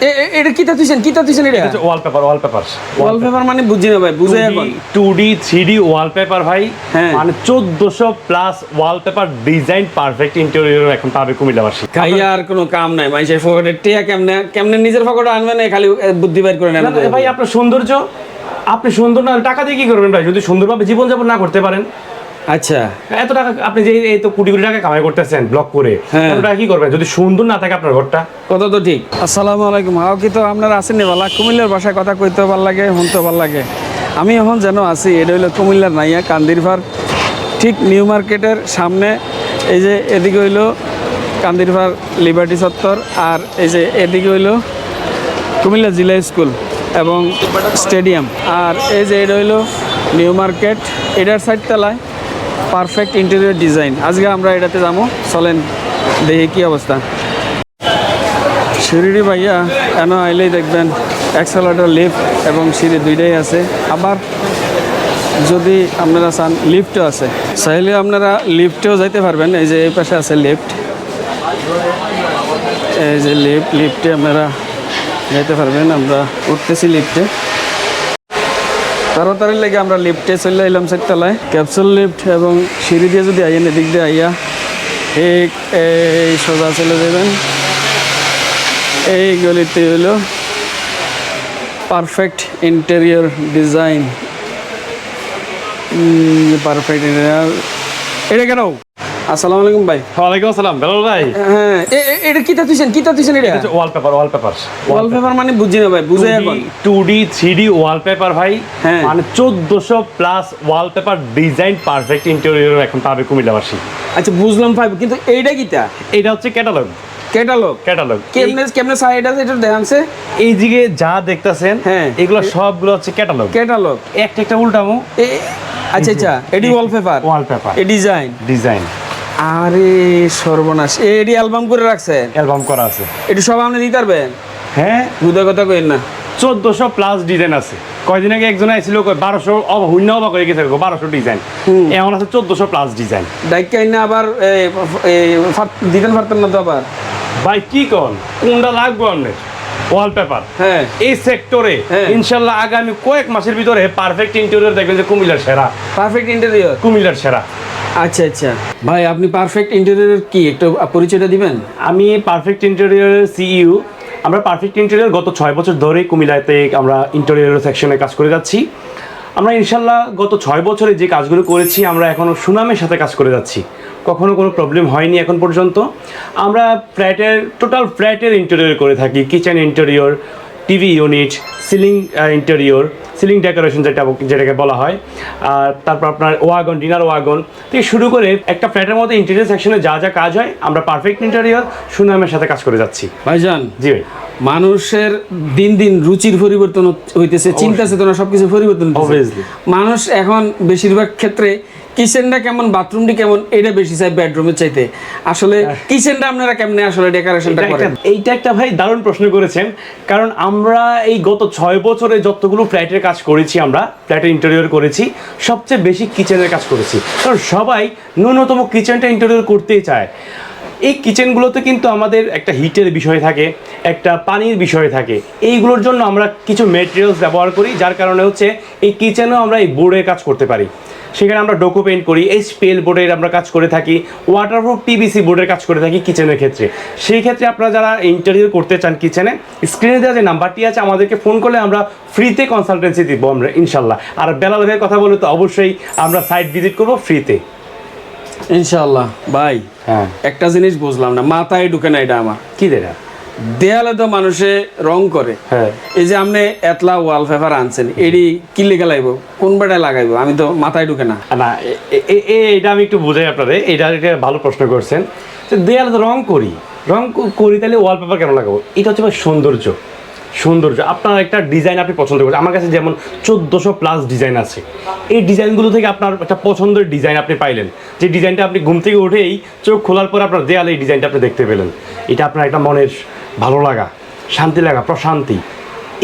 এ- এ- এটা কিতা তুইছেন? কিতা তুইছেন এটা? এটা ওয়ালপেপার ওয়ালপেপার ওয়ালপেপার মানে বুঝছি না ভাই বুঝে এখন। Two D three D wallpaper ভাই। হ্যাঁ। মানে চোদ্দশো plus wallpaper design perfect interior এখন পাবে কুমিল্লাবাসী। খাইয়া আর কোনো কাম নাই মানুষের পকেটে টিয়া কেমনে কেমনে নিজের পকেটে আনবে না খালি বুদ্ধি বাইর করে নেন ভাই আপনার সৌন্দর্য আপনি সুন্দর না টাকা দিয়ে কি করবেন ভাই? যদি সুন্দরভাবে জীবনযাপন না করতে পারেন আচ্ছা। এত টাকা আপনি যে এই তো কোটি কোটি টাকা কামাই করতেছেন ব্লক করে হ্যাঁ। এত টাকা কি করবেন? যদি সুন্দর না থাকে আপনার ঘরটা? কথা তো ঠিক। আসসালামু আলাইকুম। হাও কি তো আপনার আছেন নি? বালা কুমিল্লার ভাষায় কথা কইতে ভালো লাগে শুনতে ভালো লাগে। আমি এখন যেন আছি এটা হইল কুমিল্লার নাইয়া কান্দিরভার ঠিক নিউ মার্কেটের সামনে। এই যে এদিকে হইল কান্দিরভার লিবার্টি চত্বর আর এই যে এদিকে হইল কুমিল্লা জিলা স্কুল এবং স্টেডিয়াম। আর এই যে এটা হইল নিউ মার্কেট এটার সাইড তলায় পারফেক্ট ইন্টেরিয়র ডিজাইন। আজকে আমরা এটাতে যাব। চলেন দেখি কি অবস্থা। সিঁড়ি ভাইয়া, এন আইলেই দেখবেন অ্যাক্সেলেটর লিফট এবং সিঁড়ি দুইটাই আছে। আবার যদি আপনারা চান লিফটও আছে। চাইলে আপনারা লিফটেও যাইতে পারবেন। এই যে এই পাশে আছে লিফট এই যে লিফট লিফটে আপনারা যাইতে পারবেন। আমরা উঠতেছি লিফটে তাড়াতাড়ি লেগে আমরা লিফটে চলে এলাম চারতলায়। ক্যাপসুল লিফট এবং সিঁড়ি দিয়ে যদি আইয়েন, এদিক দিয়ে আইয়া ঠিক এই সোজা চলে যাবেন। এই গলিতে হলো perfect interior design perfect interior এটা কেন? আসসালামু আলাইকুম ভাই। ওয়ালাইকুম আসসালাম বেলাল ভাই? হ্যাঁ এটা কিতা তুইছেন কিতা তুইছেন এটা? ওয়ালপেপার ওয়ালপেপার ওয়ালপেপার মানে বুঝছি না ভাই বুঝে এখন। Two D three D wallpaper ভাই। হ্যাঁ। মানে চোদ্দশো plus wallpaper design perfect interior এখন পাবে কুমিল্লাবাসী। আচ্ছা বুঝলাম ভাই কিন্তু এইটা কিতা এটা হচ্ছে ক্যাটালগ ক্যাটালগ ক্যাটালগ কেমনে কেমনে সাইড আছে এটা দেখানছে? এই দিকে যা দেখতেছেন হ্যাঁ। এগুলো সবগুলো হচ্ছে ক্যাটালগ ক্যাটালগ একটা একটা উল্টামো। আচ্ছা আচ্ছা এডি ওয়ালপেপার ওয়ালপেপার এ ডিজাইন ডিজাইন আরে সর্বনাশ। এডি অ্যালবাম করে রাখছে অ্যালবাম করা আছে। এটি সব আপনি দিতে পারবেন? হ্যাঁ। দুধের কথা কইন না। চোদ্দশো প্লাস ডিজাইন আছে। কয়দিন আগে একজন আইছিল বারোশো শূন্য অবাক হয়ে গেছে বারোশো ডিজাইন। এমন আছে চোদ্দশো প্লাস ডিজাইন। ডাইকা না আবার দিতেন পারতেন না তো আবার? ভাই কি কন? কোনটা লাগবে অনেক ওয়ালপেপার হ্যাঁ। এই সেক্টরে হ্যাঁ। ইনশাল্লাহ আগামী কয়েক মাসের ভিতরে পারফেক্ট ইন্টেরিয়র দেখবেন যে কুমিল্লার সেরা। পারফেক্ট ইন্টেরিয়র কুমিল্লার সেরা। আচ্ছা আচ্ছা। ভাই, আপনি পারফেক্ট ইন্টেরিয়র কি? একটু পরিচয়টা দিবেন? আমি পারফেক্ট ইন্টেরিয়রের সিইউ আমরা পারফেক্ট ইন্টেরিয়র গত ছয় বছর ধরেই কুমিল্লাতে আমরা ইন্টেরিয়র সেকশনে কাজ করে যাচ্ছি। আমরা ইনশাল্লাহ গত ছয় বছরে যে কাজগুলো করেছি, আমরা এখনও সুনামের সাথে কাজ করে যাচ্ছি। কখনো কোনো প্রবলেম হয়নি এখন পর্যন্ত। আমরা ফ্ল্যাটের টোটাল ফ্ল্যাটের ইন্টেরিয়র করে থাকি। Kitchen interior TV unit ceiling interior ceiling decoration যেটা যেটাকে বলা হয় আর তারপর আপনার ওয়াগন ডিনার ওয়াগন থেকে শুরু করে একটা ফ্ল্যাটের মধ্যে ইন্টেরিয়র সেকশনে যা যা কাজ হয় আমরা পারফেক্ট ইন্টেরিয়র সুনামের সাথে কাজ করে যাচ্ছি। ভাইজান জি ভাই। মানুষের দিন দিন রুচির পরিবর্তন হইতেছে চিন্তা চেতনা সবকিছু পরিবর্তন মানুষ এখন বেশিরভাগ ক্ষেত্রে কিচেনটা কেমন বাথরুমটি কেমন এটা বেশি চাই বেডরুমের চাইতে। আসলে কিচেনটা আপনারা কেমনে আসলে ডেকোরেশনটা করেন? এইটা একটা ভাই দারুণ প্রশ্ন করেছেন। কারণ আমরা এই গত ছয় বছরে যতগুলো ফ্ল্যাটের কাজ করেছি আমরা ফ্ল্যাটের ইন্টেরিয়র করেছি সবচেয়ে বেশি কিচেনের কাজ করেছি। কারণ সবাই ন্যূনতম কিচেনটা ইন্টেরিয়র করতেই চায়। এই কিচেনগুলোতে কিন্তু আমাদের একটা হিটের বিষয় থাকে, একটা পানির বিষয় থাকে। এইগুলোর জন্য আমরা কিছু মেটেরিয়ালস ব্যবহার করি, যার কারণে হচ্ছে এই কিচেনেও আমরা এই বোর্ডের কাজ করতে পারি। সেখানে আমরা ডোকো পেইন্ট করি এইচপিএল বোর্ডের আমরা কাজ করে থাকি ওয়াটারপ্রুফ পিভিসি বোর্ডের কাজ করে থাকি কিচেনের ক্ষেত্রে। সেই ক্ষেত্রে আপনারা যারা ইন্টারভিউ করতে চান কিচেনে স্ক্রিনে দেওয়া যে নাম্বারটি আছে, আমাদেরকে ফোন করলে আমরা ফ্রিতে কনসালটেন্সি দিব আমরা, ইনশাল্লাহ। আর বেলাল ভাইয়ের কথা বলে তো অবশ্যই আমরা সাইট ভিজিট করব ফ্রিতে ইনশাল্লাহ হ্যাঁ একটা জিনিস বুঝলাম না মাথায় ঢুকে না এটা আমার। কি দেনা দেয়ালে তো মানুষে রং করে। হ্যাঁ। এই যে আপনি এতলা ওয়ালপেপার আনছেন এডি কি লেগে লাগাইব কোন বেটায় লাগাইবো? আমি তো মাথায় ঢুকে না। না এটা আমি একটু বুঝাই আপনাদের এটা একটা ভালো প্রশ্ন করছেন। দেয়ালে তো রং করি। রং করি তাহলে ওয়ালপেপার কেন লাগাবো? এটা হচ্ছে সৌন্দর্য। সৌন্দর্য আপনার একটা ডিজাইন আপনি পছন্দ করছেন। আমার কাছে যেমন চোদ্দোশো প্লাস ডিজাইন আছে। এই ডিজাইনগুলো থেকে আপনার একটা পছন্দের ডিজাইন আপনি পাইলেন। যে ডিজাইনটা আপনি ঘুম থেকে উঠেই চোখ খোলার পর আপনার দেয়ালে এই ডিজাইনটা আপনি দেখতে পেলেন। এটা আপনার একটা মনের ভালো লাগা, শান্তি লাগা, প্রশান্তি।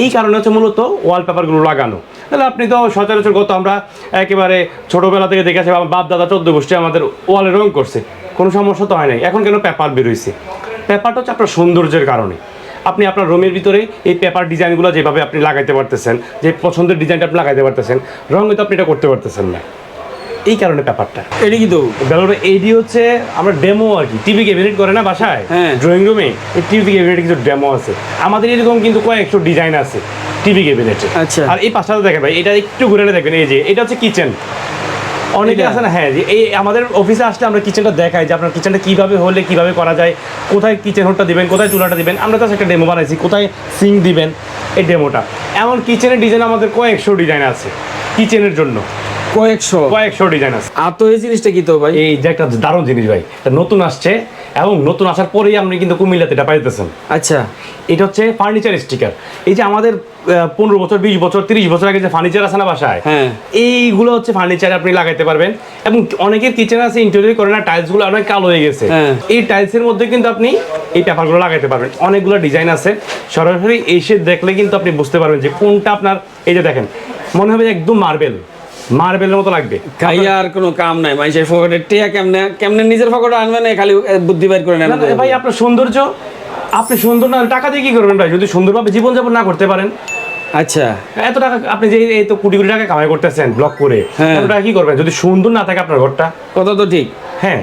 এই কারণে হচ্ছে মূলত ওয়ালপেপারগুলো লাগানো। তাহলে আপনি তো সচরাচর গত আমরা একেবারে ছোটোবেলা থেকে দেখেছি আমার বাপ দাদা চোদ্দ গোষ্ঠী আমাদের ওয়ালে রং করছে। কোনো সমস্যা তো হয় নাই। এখন কেন পেপার বেরোইছে? পেপারটা হচ্ছে আপনার সৌন্দর্যের কারণে। আপনি আপনার রুমের ভিতরে এই পেপার ডিজাইনগুলো যেভাবে আপনি লাগাইতে পারতেছেন যে পছন্দের ডিজাইনটা আপনি লাগাইতে পারতেছেন রঙে তো আপনি এটা করতে পারতেছেন না। এই কারণে ব্যাপারটা। এটি কিন্তু ব্যাপারটা এইটি হচ্ছে আমরা ডেমো আর কি টিভি ক্যাবিনেট করে না বাসায়? হ্যাঁ। ড্রয়িং রুমে এই টিভি ক্যাবিনেটে কিছু ডেমো আছে। আমাদের এরকম কিন্তু কয়েকশো ডিজাইন আছে টিভি ক্যাবিনেটে আচ্ছা। আর এই পাশটাতে দেখেন ভাই এটা একটু ঘুরে দেখবেন এই যে এটা হচ্ছে কিচেন অনেকে? আছে না হ্যাঁ এই আমাদের অফিসে আসলে আমরা কিচেনটা দেখাই যে আপনার কিচেনটা কীভাবে হলে কীভাবে করা যায় কোথায় কিচেন হোটটা দিবেন কোথায় চুলাটা দিবেন আমরা তো একটা ডেমো বানাইছি কোথায় সিং দিবেন এই ডেমোটা এমন কিচেনের ডিজাইন আমাদের কয়েকশো ডিজাইন আছে কিচেনের জন্য। কয়েকশো? কয়েকশো ডিজাইন আছে। আর তো এই জিনিসটা কি তো ভাই? এই যে একটা দারুণ জিনিস ভাই নতুন আসছে এবং নতুন আসার পরেই আপনি কিন্তু কুমিল্লাতে এটা পাইতেছেন। আচ্ছা। এটা হচ্ছে ফার্নিচার স্টিকার। এই যে আমাদের পনেরো বছর বিশ বছর তিরিশ বছর আগে যে ফার্নিচার আছে না বাসায় হ্যাঁ। এইগুলো হচ্ছে ফার্নিচার আপনি লাগাইতে পারবেন। এবং অনেকের কিচেন আছে ইন্টেরিয়র করে না টাইলসগুলো অনেক কালো হয়ে গেছে। হ্যাঁ। এই টাইলসের মধ্যে কিন্তু আপনি এই পেপারগুলো লাগাইতে পারবেন। অনেকগুলো ডিজাইন আছে। সরাসরি এসে দেখলে কিন্তু আপনি বুঝতে পারবেন যে কোনটা আপনার এই যে দেখেন মনে হবে যে একদম মার্বেল মার্বেলের মতো লাগবে। আর কোনো কাম নাই। ভাই সেই ফকেটের টিয়া কেমনে কেমনে নিজের ফকেটে আনবে না খালি বুদ্ধি বের করে নেন ভাই আপনার সৌন্দর্য আপনি সুন্দর না টাকা দিয়ে কি করবেন ভাই? যদি সুন্দরভাবে জীবনযাপন না করতে পারেন। আচ্ছা। এত টাকা আপনি যে এই তো কোটি কোটি টাকা কামাই করতেছেন ব্লক করে হ্যাঁ। এত টাকা কি করবেন? যদি সুন্দর না থাকে আপনার ঘরটা? কথা তো ঠিক। হ্যাঁ।